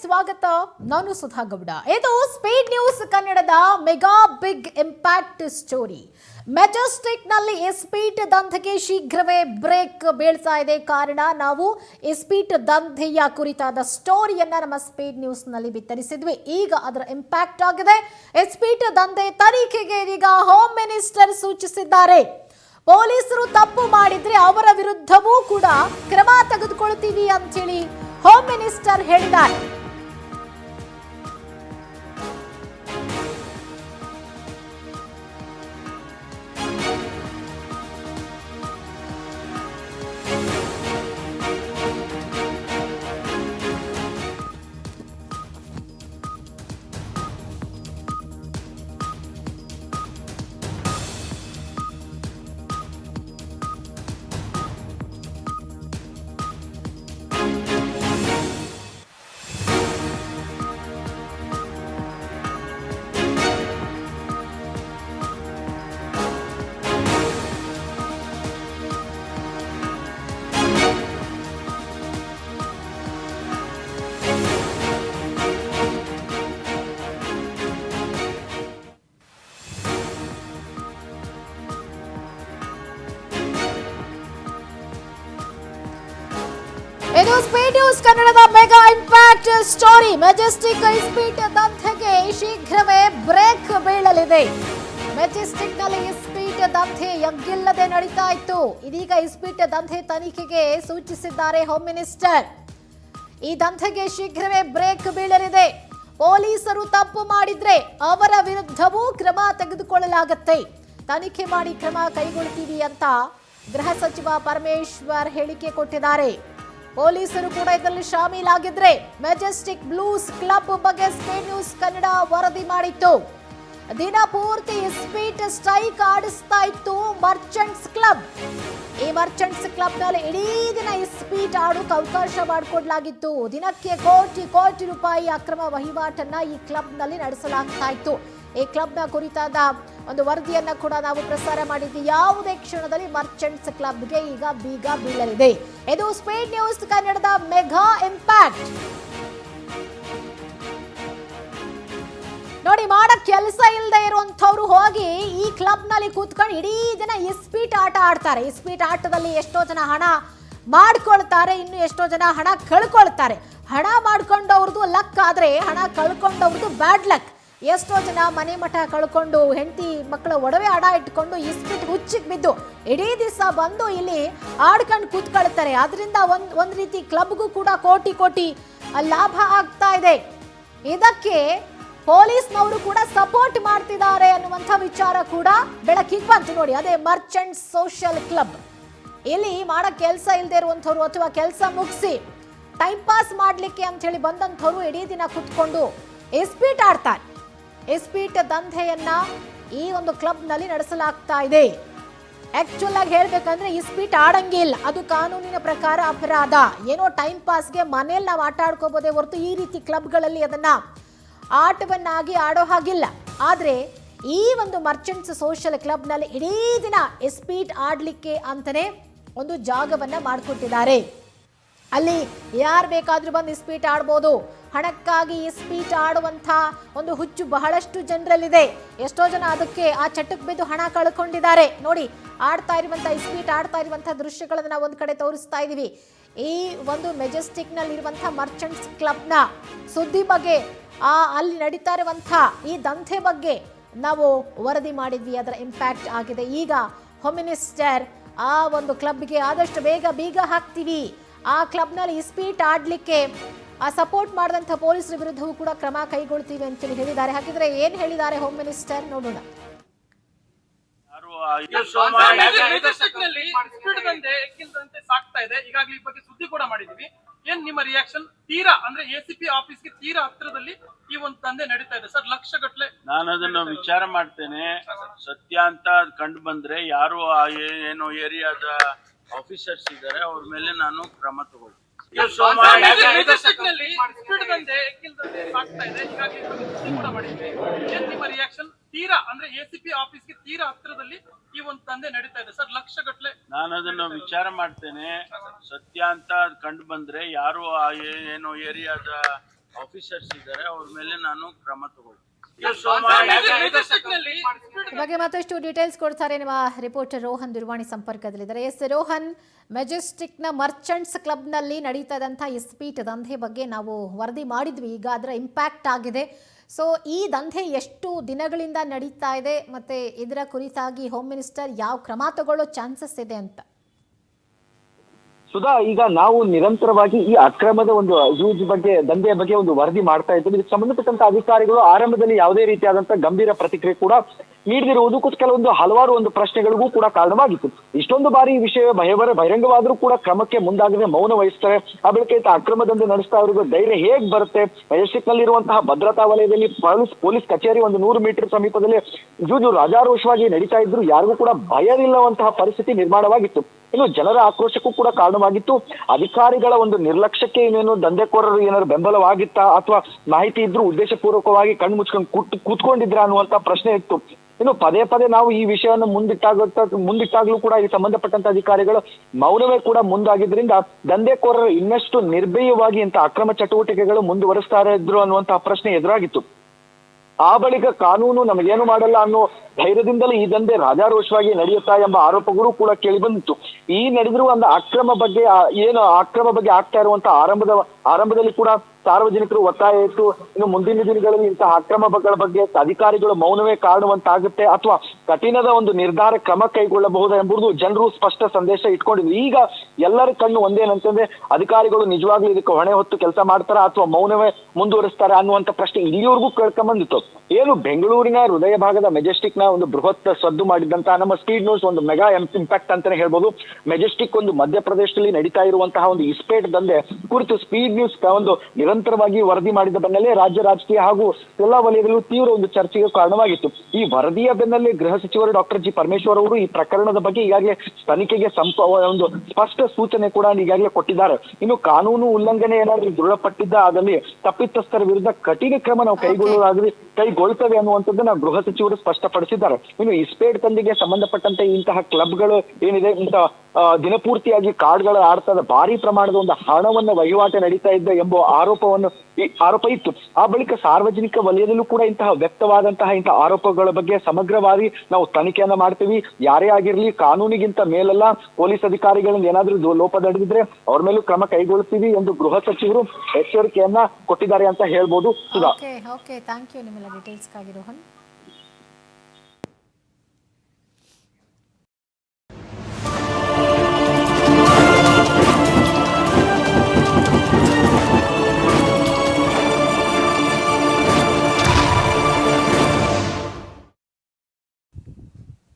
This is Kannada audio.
ಸ್ವಾಗತ. ನಾನು ಸುಧಾ ಗೌಡ. ಇದು ಸ್ಪೀಡ್ ನ್ಯೂಸ್ ಕನ್ನಡದ ಮೆಗಾ ಬಿಗ್ ಇಂಪ್ಯಾಕ್ಟ್ ಸ್ಟೋರಿ. ಮೆಜೆಸ್ಟಿಕ್ನಲ್ಲಿ ಎಸ್ಪೀಟ್ ದಂಧೆಗೆ ಶೀಘ್ರವೇ ಬ್ರೇಕ್ ಬೀಳ್ತಾ ಇದೆ. ಕಾರಣ ನಾವು ಎಸ್ಪೀಟ್ ದಂಧೆಯ ಕುರಿತಾದ ಸ್ಟೋರಿಯನ್ನ ನಮ್ಮ ಸ್ಪೀಡ್ ನ್ಯೂಸ್ನಲ್ಲಿ ಬಿತ್ತರಿಸಿದ್ವಿ. ಈಗ ಅದರ ಇಂಪ್ಯಾಕ್ಟ್ ಆಗಿದೆ. ಎಸ್ಪೀಟ್ ದಂಧೆ ತನಿಖೆಗೆ ಇದೀಗ ಹೋಮ್ ಮಿನಿಸ್ಟರ್ ಸೂಚಿಸಿದ್ದಾರೆ. ಪೊಲೀಸರು ತಪ್ಪು ಮಾಡಿದ್ರೆ ಅವರ ವಿರುದ್ಧವೂ ಕೂಡ ಕ್ರಮ ತೆಗೆದುಕೊಳ್ತೀವಿ ಅಂತೇಳಿ ಹೋಮ್ ಮಿನಿಸ್ಟರ್ ಹೇಳಿದ್ದಾರೆ. ನ್ಯೂಸ್ ಕನ್ನಡದ ಮೆಗಾ ಇಂಪ್ಯಾಕ್ಟ್ ಸ್ಟೋರಿ ಮೆಜೆಸ್ಟಿಕ್ ಇಸ್ಪೀಟ್ ದಂಧೆಗೆ ಶೀಘ್ರವೇ ಬ್ರೇಕ್ ಬೀಳಲಿದೆ. ಮೆಜೆಸ್ಟಿಕ್ನಲ್ಲಿ ಇಸ್ಪೀಟ್ ದಂಧೆ ಯಗ್ಗಿಲ್ಲದೆ ನಡೀತಾ ಇತ್ತು. ಇದೀಗ ಇಸ್ಪೀಟ್ ದಂಧೆ ತನಿಖೆಗೆ ಸೂಚಿಸಿದ್ದಾರೆ ಹೋಮ್ ಮಿನಿಸ್ಟರ್ ಈ ದಂಧೆಗೆ ಶೀಘ್ರವೇ ಬ್ರೇಕ್ ಬೀಳಲಿದೆ. ಪೊಲೀಸರು ತಪ್ಪು ಮಾಡಿದ್ರೆ ಅವರ ವಿರುದ್ಧವೂ ಕ್ರಮ ತೆಗೆದುಕೊಳ್ಳಲಾಗುತ್ತೆ. ತನಿಖೆ ಮಾಡಿ ಕ್ರಮ ಕೈಗೊಳ್ತೀವಿ ಅಂತ ಗೃಹ ಸಚಿವ ಪರಮೇಶ್ವರ್ ಹೇಳಿಕೆ ಕೊಟ್ಟಿದ್ದಾರೆ. ಪೊಲೀಸರು ಕೂಡ ಇದರಲ್ಲಿ ಶಾಮೀಲಾಗಿದ್ರೆ ಮೆಜೆಸ್ಟಿಕ್ ಬ್ಲೂಸ್ ಕ್ಲಬ್ ಬಗ್ಗೆ ಸ್ಪೀಡ್ ನ್ಯೂಸ್ ಕನ್ನಡ ವರದಿ ಮಾಡಿತ್ತು. ದಿನ ಪೂರ್ತಿ ಸ್ಪೀಟ್ ಸ್ಟ್ರೈಕ್ ಆಡಿಸ್ತಾ ಇತ್ತು ಮರ್ಚೆಂಟ್ಸ್ ಕ್ಲಬ್. ಈ ಮರ್ಚೆಂಟ್ಸ್ ಕ್ಲಬ್ನಲ್ಲಿ ಇಡೀ ದಿನ ಸ್ಪೀಟ್ ಆಡೋಕೆ ಅವಕಾಶ ಮಾಡಿಕೊಡ್ಲಾಗಿತ್ತು. ದಿನಕ್ಕೆ ಕೋಟಿ ಕೋಟಿ ರೂಪಾಯಿ ಅಕ್ರಮ ವಹಿವಾಟನ್ನ ಈ ಕ್ಲಬ್ನಲ್ಲಿ ನಡೆಸಲಾಗ್ತಾ ಇತ್ತು. ಈ ಕ್ಲಬ್ನ ಕುರಿತಾದ ಒಂದು ವರದಿಯನ್ನ ಕೂಡ ನಾವು ಪ್ರಸಾರ ಮಾಡಿದ್ವಿ. ಯಾವುದೇ ಕ್ಷಣದಲ್ಲಿ ಮರ್ಚೆಂಟ್ಸ್ ಕ್ಲಬ್ಗೆ ಈಗ ಬೀಗ ಬೀಳಲಿದೆ. ಇದು ಸ್ಪೀಡ್ ನ್ಯೂಸ್ ಕನ್ನಡದ ಮೆಗಾ ಇಂಪ್ಯಾಕ್ಟ್ ನೋಡಿ ಮಾಡಕ್ ಕೆಲಸ ಇಲ್ಲದೆ ಇರುವಂತವ್ರು ಹೋಗಿ ಈ ಕ್ಲಬ್ನಲ್ಲಿ ಕೂತ್ಕೊಂಡು ಇಡೀ ದಿನ ಇಸ್ಪೀಟ್ ಆಟ ಆಡ್ತಾರೆ. ಇಸ್ಪೀಟ್ ಆಟದಲ್ಲಿ ಎಷ್ಟೋ ಜನ ಹಣ ಮಾಡ್ಕೊಳ್ತಾರೆ, ಇನ್ನು ಎಷ್ಟೋ ಜನ ಹಣ ಕಳ್ಕೊಳ್ತಾರೆ. ಹಣ ಮಾಡ್ಕೊಂಡವ್ರದ್ದು ಲಕ್ ಆದ್ರೆ, ಹಣ ಕಳ್ಕೊಂಡವ್ರದ್ದು ಬ್ಯಾಡ್ ಲಕ್ ಎಷ್ಟೋ ಜನ ಮನೆ ಮಠ ಕಳ್ಕೊಂಡು ಹೆಂಡತಿ ಮಕ್ಕಳ ಒಡವೆ ಅಡ ಇಟ್ಕೊಂಡು ಇಸ್ಪಿಟ್ ಹುಚ್ಚಿಗೆ ಬಿದ್ದು ಇಡೀ ದಿವಸ ಬಂದು ಇಲ್ಲಿ ಆಡ್ಕೊಂಡು ಕೂತ್ಕೊಳ್ತಾರೆ. ಅದರಿಂದ ಒಂದು ಒಂದು ರೀತಿ ಕ್ಲಬ್ಗೂ ಕೂಡ ಕೋಟಿ ಕೋಟಿ ಲಾಭ ಆಗ್ತಾ ಇದೆ. ಇದಕ್ಕೆ ಪೊಲೀಸ್ನವರು ಕೂಡ ಸಪೋರ್ಟ್ ಮಾಡ್ತಿದ್ದಾರೆ ಅನ್ನುವಂಥ ವಿಚಾರ ಕೂಡ ಬೆಳಕಿಗೆ ಬಂತು ನೋಡಿ. ಅದೇ ಮರ್ಚೆಂಟ್ ಸೋಷಿಯಲ್ ಕ್ಲಬ್. ಇಲ್ಲಿ ಮಾಡೋ ಕೆಲಸ ಇಲ್ಲದೆ ಇರುವಂಥವ್ರು ಅಥವಾ ಕೆಲಸ ಮುಗಿಸಿ ಟೈಮ್ ಪಾಸ್ ಮಾಡಲಿಕ್ಕೆ ಅಂತ ಹೇಳಿ ಬಂದಂಥವ್ರು ಇಡೀ ದಿನ ಕುತ್ಕೊಂಡು ಎಸ್ಪೀಟ್ ಆಡ್ತಾರೆ. ಎಸ್ಪೀಟ್ ದಂಧೆಯನ್ನ ಈ ಒಂದು ಕ್ಲಬ್ನಲ್ಲಿ ನಡೆಸಲಾಗ್ತಾ ಇದೆ. ಆಕ್ಚುಲ್ ಆಗಿ ಹೇಳ್ಬೇಕಂದ್ರೆ ಇಸ್ಪೀಟ್ ಆಡಂಗೇ ಇಲ್ಲ. ಅದು ಕಾನೂನಿನ ಪ್ರಕಾರ ಅಪರಾಧ. ಏನೋ ಟೈಮ್ ಪಾಸ್ಗೆ ಮನೇಲಿ ನಾವು ಆಟ ಆಡ್ಕೋಬೋದೇ ಹೊರತು ಈ ರೀತಿ ಕ್ಲಬ್ಗಳಲ್ಲಿ ಅದನ್ನ ಆಟವನ್ನಾಗಿ ಆಡೋ ಹಾಗಿಲ್ಲ. ಆದರೆ ಈ ಒಂದು ಮರ್ಚೆಂಟ್ಸ್ ಸೋಷಿಯಲ್ ಕ್ಲಬ್ನಲ್ಲಿ ಇಡೀ ದಿನ ಎಸ್ಪೀಟ್ ಆಡಲಿಕ್ಕೆ ಅಂತಲೇ ಒಂದು ಜಾಗವನ್ನ ಮಾಡಿಕೊಟ್ಟಿದ್ದಾರೆ. ಅಲ್ಲಿ ಯಾರು ಬೇಕಾದರೂ ಬಂದು ಇಸ್ಪೀಟ್ ಆಡ್ಬೋದು. ಹಣಕ್ಕಾಗಿ ಇಸ್ಪೀಟ್ ಆಡುವಂಥ ಒಂದು ಹುಚ್ಚು ಬಹಳಷ್ಟು ಜನರಲ್ಲಿದೆ. ಎಷ್ಟೋ ಜನ ಅದಕ್ಕೆ ಆ ಚಟಕ್ಕೆ ಬಿದ್ದು ಹಣ ಕಳ್ಕೊಂಡಿದ್ದಾರೆ. ನೋಡಿ, ಆಡ್ತಾ ಇರುವಂಥ ಇಸ್ಪೀಟ್ ಆಡ್ತಾ ಇರುವಂಥ ದೃಶ್ಯಗಳನ್ನು ನಾವು ಒಂದು ಕಡೆ ತೋರಿಸ್ತಾ ಇದ್ದೀವಿ ಈ ಒಂದು ಮೆಜೆಸ್ಟಿಕ್ನಲ್ಲಿರುವಂಥ ಮರ್ಚೆಂಟ್ಸ್ ಕ್ಲಬ್ನ ಸುದ್ದಿ ಬಗ್ಗೆ, ಆ, ಅಲ್ಲಿ ನಡೀತಾ ಇರುವಂಥ ಈ ದಂಧೆ ಬಗ್ಗೆ ನಾವು ವರದಿ ಮಾಡಿದ್ವಿ. ಅದರ ಇಂಪ್ಯಾಕ್ಟ್ ಆಗಿದೆ. ಈಗ ಹೋಮ್ ಮಿನಿಸ್ಟರ್ ಆ ಒಂದು ಕ್ಲಬ್ಗೆ ಆದಷ್ಟು ಬೇಗ ಬೀಗ ಹಾಕ್ತೀವಿ. ಆ ಕ್ಲಬ್ನಲ್ಲಿ ಇಸ್ಪೀಟ್ ಆಡ್ಲಿಕ್ಕೆ ಆ ಸಪೋರ್ಟ್ ಮಾಡಿದಂಥ ಪೊಲೀಸರ ವಿರುದ್ಧವೂ ಕೂಡ ಕ್ರಮ ಕೈಗೊಳ್ತೀವಿ ಅಂತೇಳಿ ಹೇಳಿದ್ದಾರೆ. ಹಾಗಿದ್ರೆ ಏನ್ ಹೇಳಿದ್ದಾರೆ ಹೋಮ್ ಮಿನಿಸ್ಟರ್ ನೋಡೋಣ. ಸಾಕ್ತಾ ಇದೆ. ಈಗಾಗಲೇ ಈ ಬಗ್ಗೆ ಸುದ್ದಿ ಕೂಡ ಮಾಡಿದೀವಿ ಏನ್ ನಿಮ್ಮ ರಿಯಾಕ್ಷನ್ ತೀರಾ ಅಂದ್ರೆ ಎಸಿಪಿ ಆಫೀಸ್ಗೆ ತೀರಾ ಹತ್ರದಲ್ಲಿ ಈ ಒಂದು ತಂದೆ ನಡೀತಾ ಇದೆ. ಸರ್ ಲಕ್ಷ ಗಟ್ಲೆ ನಾನು ಅದನ್ನ ವಿಚಾರ ಮಾಡ್ತೇನೆ. ಸತ್ಯ ಅಂತ ಕಂಡು ಬಂದ್ರೆ ಯಾರು ಏನೋ ಏರಿಯಾದ ಆಫೀಸರ್ಸ್ ಇದ್ದಾರೆ ಅವ್ರ ಮೇಲೆ ನಾನು ಕ್ರಮ ತಗೊಳ್ತೀನಿ. ತೀರಾ ಅಂದ್ರೆ ಎಸಿಪಿ ಆಫೀಸ್ಗೆ ತೀರಾ ಹತ್ತಿರದಲ್ಲಿ ಈ ಒಂದು ತಂದೆ ನಡೀತಾ ಇದೆ. ಸರ್ ಲಕ್ಷ ಗಟ್ಲೆ ನಾನು ಅದನ್ನು ವಿಚಾರ ಮಾಡ್ತೇನೆ. ಸತ್ಯ ಅಂತ ಕಂಡು ಬಂದ್ರೆ ಯಾರು ಆ ಏನು ಏರಿಯಾದ ಆಫೀಸರ್ಸ್ ಇದ್ದಾರೆ ಅವ್ರ ಮೇಲೆ ನಾನು ಕ್ರಮ ತಗೊಳ್ತೀನಿ. ಬಗ್ಗೆ ಮತ್ತಷ್ಟು ಡೀಟೇಲ್ಸ್ ಕೊಡ್ತಾರೆ ನಿಮ್ಮ ರಿಪೋರ್ಟರ್ ರೋಹನ್ ದುರ್ವಾಣಿ ಸಂಪರ್ಕದಲ್ಲಿದ್ದಾರೆ. ಎಸ್ ರೋಹನ್ ಮೆಜೆಸ್ಟಿಕ್ನ ಮರ್ಚೆಂಟ್ಸ್ ಕ್ಲಬ್ನಲ್ಲಿ ನಡೀತಾ ಇದ್ದಂಥ ಇಸ್ಪೀಟ್ ದಂಧೆ ಬಗ್ಗೆ ನಾವು ವರದಿ ಮಾಡಿದ್ವಿ. ಈಗ ಅದರ ಇಂಪ್ಯಾಕ್ಟ್ ಆಗಿದೆ. ಸೊ ಈ ದಂಧೆ ಎಷ್ಟು ದಿನಗಳಿಂದ ನಡೀತಾ ಇದೆ? ಮತ್ತೆ ಇದರ ಕುರಿತಾಗಿ ಹೋಮ್ ಮಿನಿಸ್ಟರ್ ಯಾವ ಕ್ರಮ ತಗೊಳ್ಳೋ ಚಾನ್ಸಸ್ ಇದೆ ಅಂತ? ಸುಧಾ, ಈಗ ನಾವು ನಿರಂತರವಾಗಿ ಈ ಅಕ್ರಮದ ಒಂದು ಯೂಸ್ ಬಗ್ಗೆ, ದಂಧೆಯ ಬಗ್ಗೆ ಒಂದು ವರದಿ ಮಾಡ್ತಾ ಇದ್ದೀವಿ. ಇದಕ್ಕೆ ಸಂಬಂಧಪಟ್ಟಂತ ಅಧಿಕಾರಿಗಳು ಆರಂಭದಲ್ಲಿ ಯಾವುದೇ ರೀತಿಯಾದಂತಹ ಗಂಭೀರ ಪ್ರತಿಕ್ರಿಯೆ ಕೂಡ ನೀಡದಿರುವುದು ಕೆಲವೊಂದು ಹಲವಾರು ಒಂದು ಪ್ರಶ್ನೆಗಳಿಗೂ ಕೂಡ ಕಾರಣವಾಗಿತ್ತು. ಇಷ್ಟೊಂದು ಬಾರಿ ಈ ವಿಷಯ ಭಯವರ ಬಹಿರಂಗವಾದರೂ ಕೂಡ ಕ್ರಮಕ್ಕೆ ಮುಂದಾಗದೆ ಮೌನ ವಹಿಸ್ತಾರೆ. ಆ ಬಳಿಕ ಈತ ಅಕ್ರಮ ದಂಧೆ ನಡೆಸ್ತಾ ಅವರಿಗೆ ಧೈರ್ಯ ಹೇಗ್ ಬರುತ್ತೆ? ಮೆಜೆಸ್ಟಿಕ್ ನಲ್ಲಿರುವಂತಹ ಭದ್ರತಾ ವಲಯದಲ್ಲಿ ಪೊಲೀಸ್ ಪೊಲೀಸ್ ಕಚೇರಿ ಒಂದು ನೂರು ಮೀಟರ್ ಸಮೀಪದಲ್ಲಿ ಜೂಜು ರಾಜಾರೋಷವಾಗಿ ನಡೀತಾ ಇದ್ರು ಯಾರಿಗೂ ಕೂಡ ಭಯವಿಲ್ಲವಂತಹ ಪರಿಸ್ಥಿತಿ ನಿರ್ಮಾಣವಾಗಿತ್ತು. ಇನ್ನು ಜನರ ಆಕ್ರೋಶಕ್ಕೂ ಕೂಡ ಕಾರಣವಾಗಿತ್ತು. ಅಧಿಕಾರಿಗಳ ಒಂದು ನಿರ್ಲಕ್ಷ್ಯಕ್ಕೆ ಇನ್ನೇನು ದಂಧೆಕೋರರು ಏನಾದ್ರು ಬೆಂಬಲವಾಗಿತ್ತಾ ಅಥವಾ ಮಾಹಿತಿ ಇದ್ರೂ ಉದ್ದೇಶಪೂರ್ವಕವಾಗಿ ಕಣ್ಣು ಮುಚ್ಕೊಂಡು ಕೂತ್, ಕೂತ್ಕೊಂಡಿದ್ರ ಅನ್ನುವಂತ ಪ್ರಶ್ನೆ ಇತ್ತು. ಇನ್ನು ಪದೇ ಪದೇ ನಾವು ಈ ವಿಷಯವನ್ನು ಮುಂದಿಟ್ಟಾಗ ಮುಂದಿಟ್ಟಾಗ್ಲೂ ಕೂಡ ಈ ಸಂಬಂಧಪಟ್ಟಂತ ಅಧಿಕಾರಿಗಳು ಮೌನವೇ ಕೂಡ ಮುಂದಾಗಿದ್ರಿಂದ ದಂಧೆಕೋರರು ಇನ್ನಷ್ಟು ನಿರ್ಭಯವಾಗಿ ಇಂಥ ಅಕ್ರಮ ಚಟುವಟಿಕೆಗಳು ಮುಂದುವರಿಸ್ತಾ ಇದ್ರು ಅನ್ನುವಂತಹ ಪ್ರಶ್ನೆ ಎದುರಾಗಿತ್ತು. ಆ ಬಳಿಕ ಕಾನೂನು ನಮಗೇನು ಮಾಡಲ್ಲ ಅನ್ನೋ ಧೈರ್ಯದಿಂದಲೇ ಈ ದಂಧೆ ರಾಜಾರೋಷವಾಗಿ ನಡೆಯುತ್ತಾ ಎಂಬ ಆರೋಪಗಳು ಕೂಡ ಕೇಳಿ ಈ ನಡೆದಿರುವ ಒಂದು ಅಕ್ರಮ ಬಗ್ಗೆ ಏನು ಅಕ್ರಮ ಬಗ್ಗೆ ಆಗ್ತಾ ಇರುವಂತ ಆರಂಭದ, ಆರಂಭದಲ್ಲಿ ಕೂಡ ಸಾರ್ವಜನಿಕರು ಒತ್ತಾಯ ಇತ್ತು ಇನ್ನು ಮುಂದಿನ ದಿನಗಳಲ್ಲಿ ಇಂತಹ ಅಕ್ರಮಗಳ ಬಗ್ಗೆ ಅಧಿಕಾರಿಗಳು ಮೌನವೇ ಕಾರಣವಂತಾಗುತ್ತೆ ಅಥವಾ ಕಠಿಣದ ಒಂದು ನಿರ್ಧಾರ ಕ್ರಮ ಕೈಗೊಳ್ಳಬಹುದು ಎಂಬುದು ಜನರು ಸ್ಪಷ್ಟ ಸಂದೇಶ ಇಟ್ಕೊಂಡಿದ್ರು. ಈಗ ಎಲ್ಲರ ಕಣ್ಣು ಒಂದೇನಂತಂದ್ರೆ ಅಧಿಕಾರಿಗಳು ನಿಜವಾಗ್ಲೂ ಇದಕ್ಕೆ ಹೊಣೆ ಹೊತ್ತು ಕೆಲಸ ಮಾಡ್ತಾರ ಅಥವಾ ಮೌನವೇ ಮುಂದುವರಿಸ್ತಾರ ಅನ್ನುವಂತ ಪ್ರಶ್ನೆ ಇಲ್ಲಿವರೆಗೂ ಕೇಳ್ಕೊಂಬಂದಿತ್ತು ಏನು ಬೆಂಗಳೂರಿನ ಹೃದಯ ಭಾಗದ ಮೆಜೆಸ್ಟಿಕ್ನ ಒಂದು ಬೃಹತ್ ಸದ್ದು ಮಾಡಿದಂತ ನಮ್ಮ ಸ್ಪೀಡ್ ನ್ಯೂಸ್ ಒಂದು ಮೆಗಾ ಇಂಪ್ಯಾಕ್ಟ್ ಅಂತಾನೆ ಹೇಳ್ಬೋದು. ಮೆಜೆಸ್ಟಿಕ್ ಒಂದು ಮಧ್ಯಪ್ರದೇಶದಲ್ಲಿ ನಡೀತಾ ಇರುವಂತಹ ಒಂದು ಇಸ್ಪೇಟ್ ದಂಧೆ ಕುರಿತು ಸ್ಪೀಡ್ ನ್ಯೂಸ್ ಒಂದು ನಿರಂತರವಾಗಿ ವರದಿ ಮಾಡಿದ ಬೆನ್ನಲ್ಲೇ ರಾಜ್ಯ ರಾಜಕೀಯ ಹಾಗೂ ಎಲ್ಲಾ ವಲಯಗಳಲ್ಲೂ ತೀವ್ರ ಒಂದು ಚರ್ಚೆಗೆ ಕಾರಣವಾಗಿತ್ತು. ಈ ವರದಿಯ ಬೆನ್ನಲ್ಲೇ ಗೃಹ ಸಚಿವರು ಡಾಕ್ಟರ್ ಜಿ ಪರಮೇಶ್ವರ್ ಅವರು ಈ ಪ್ರಕರಣದ ಬಗ್ಗೆ ಈಗಾಗಲೇ ತನಿಖೆಗೆ ಸಂಪ ಒಂದು ಸ್ಪಷ್ಟ ಸೂಚನೆ ಕೂಡ ಈಗಾಗಲೇ ಕೊಟ್ಟಿದ್ದಾರೆ. ಇನ್ನು ಕಾನೂನು ಉಲ್ಲಂಘನೆ ಏನಾದ್ರೂ ದೃಢಪಟ್ಟಿದ್ದ ಅದರಲ್ಲಿ ತಪ್ಪಿತಸ್ಥರ ವಿರುದ್ಧ ಕಠಿಣ ಕ್ರಮ ನಾವು ಕೈಗೊಳ್ಳುವುದಾಗಲಿ ಕೈಗೊಳ್ತವೆ ಅನ್ನುವಂಥದ್ದನ್ನ ಗೃಹ ಸಚಿವರು ಸ್ಪಷ್ಟಪಡಿಸಿದ್ದಾರೆ. ಇನ್ನು ಇಸ್ಪೇಟ್ ತಂದಿಗೆ ಸಂಬಂಧಪಟ್ಟಂತೆ ಇಂತಹ ಕ್ಲಬ್ಗಳು ಏನಿದೆ ಇಂತಹ ದಿನಪೂರ್ತಿಯಾಗಿ ಕಾರ್ಡ್ಗಳ ಆಡ್ತದ ಭಾರಿ ಪ್ರಮಾಣದ ಒಂದು ಹಣವನ್ನ ವಹಿವಾಟು ನಡೀತಾ ಇದ್ದ ಎಂಬ ಆರೋಪವನ್ನು ಈ ಆರೋಪ ಇತ್ತು. ಆ ಬಳಿಕ ಸಾರ್ವಜನಿಕ ವಲಯದಲ್ಲೂ ಕೂಡ ಇಂತಹ ವ್ಯಕ್ತವಾದಂತಹ ಇಂತಹ ಆರೋಪಗಳ ಬಗ್ಗೆ ಸಮಗ್ರವಾಗಿ ನಾವು ತನಿಖೆಯನ್ನ ಮಾಡ್ತೀವಿ. ಯಾರೇ ಆಗಿರ್ಲಿ ಕಾನೂನಿಗಿಂತ ಮೇಲೆಲ್ಲ ಪೊಲೀಸ್ ಅಧಿಕಾರಿಗಳಿಂದ ಏನಾದ್ರೂ ಲೋಪ ನಡೆದಿದ್ರೆ ಅವ್ರ ಮೇಲೂ ಕ್ರಮ ಕೈಗೊಳ್ತೀವಿ ಎಂದು ಗೃಹ ಸಚಿವರು ಎಚ್ಚರಿಕೆಯನ್ನ ಕೊಟ್ಟಿದ್ದಾರೆ ಅಂತ ಹೇಳ್ಬೋದು. ಸುಧಾ.